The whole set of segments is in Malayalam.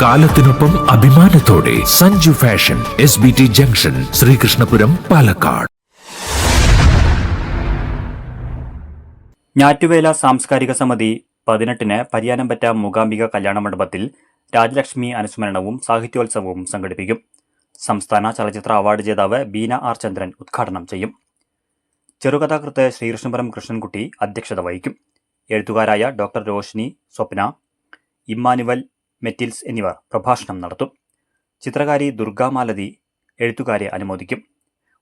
കാലത്തിനൊപ്പം അഭിമാനത്തോടെ Sanju fashion S B T junction Sreekrishnapuram Palakkad. ഞാറ്റുവേല സാംസ്കാരിക സമിതി പതിനെട്ടിന് പരിയാനംപറ്റ മൂകാംബിക കല്യാണ മണ്ഡപത്തിൽ രാജലക്ഷ്മി അനുസ്മരണവും സാഹിത്യോത്സവവും സംഘടിപ്പിക്കും. സംസ്ഥാന ചലച്ചിത്ര അവാർഡ് ജേതാവ് ബീന ആർ ചന്ദ്രൻ ഉദ്ഘാടനം ചെയ്യും. ചെറുകഥാകൃത്ത് ശ്രീകൃഷ്ണപുരം കൃഷ്ണൻകുട്ടി അധ്യക്ഷത വഹിക്കും. എഴുത്തുകാരായ ഡോക്ടർ രോഷിനി സ്വപ്ന ഇമ്മാനുവൽ മെറ്റിൽസ് എന്നിവർ പ്രഭാഷണം നടത്തും. ചിത്രകാരി ദുർഗാമാലതി എഴുത്തുകാരെ അനുമോദിക്കും.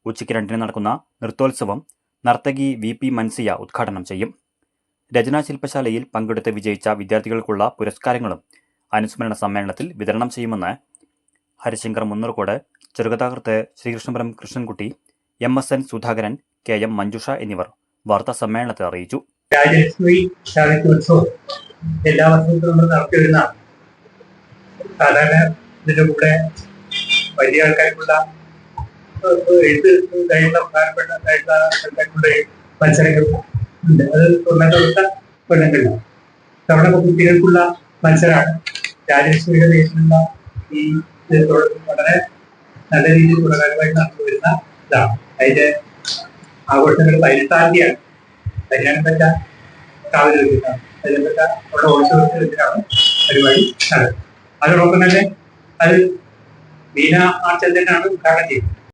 ഉച്ചയ്ക്ക് രണ്ടിന് നടക്കുന്ന നൃത്തോത്സവം നർത്തകി വി പി മൻസിയ ഉദ്ഘാടനം ചെയ്യും. രചനാ ശില്പശാലയിൽ പങ്കെടുത്ത് വിജയിച്ച വിദ്യാർത്ഥികൾക്കുള്ള പുരസ്കാരങ്ങളും അനുസ്മരണ സമ്മേളനത്തിൽ വിതരണം ചെയ്യുമെന്ന് Harishankar Munnurkode ചെറുകഥാകൃത്ത് Sreekrishnapuram Krishnankutty M S N Sudhakaran K M Manjusha എന്നിവർ വാർത്താ സമ്മേളനത്തിൽ അറിയിച്ചു. രാജലക്ഷ്മി എല്ലാ വർഷവും നമ്മൾ നടത്തി വരുന്ന സാധാരണ ഇതിന്റെ കൂടെ വലിയ ആൾക്കാർക്കുള്ള എഴുത്ത് കഴിയുന്ന പ്രധാനപ്പെട്ട ആൾക്കാർക്കുള്ള മത്സരങ്ങൾ ഉണ്ട്. അത് ഒന്നാമത്തെ കൊല്ലങ്ങളിലാണ് തവണ കുട്ടികൾക്കുള്ള മത്സരമാണ്. രാജേശ്വരിയുടെ ഈ വളരെ നല്ല രീതിയിൽ ഗുണകരമായി നടന്നു വരുന്ന ഇതാണ്. അതിന്റെ ആഘോഷങ്ങൾ പതിനെട്ടാം തീയതിയാണ് കല്യാണപ്പെട്ട കാവൽ അതിൽപ്പെട്ട അവിടെ ഓഡിറ്റോറിയത്തിൽ വെച്ചിട്ടാണ് പരിപാടി നടക്കുന്നത്. അതോടൊപ്പം തന്നെ അത് ബീന ആർച്ചന്ദ്രനാണ് ഉദ്ഘാടനം ചെയ്തത്.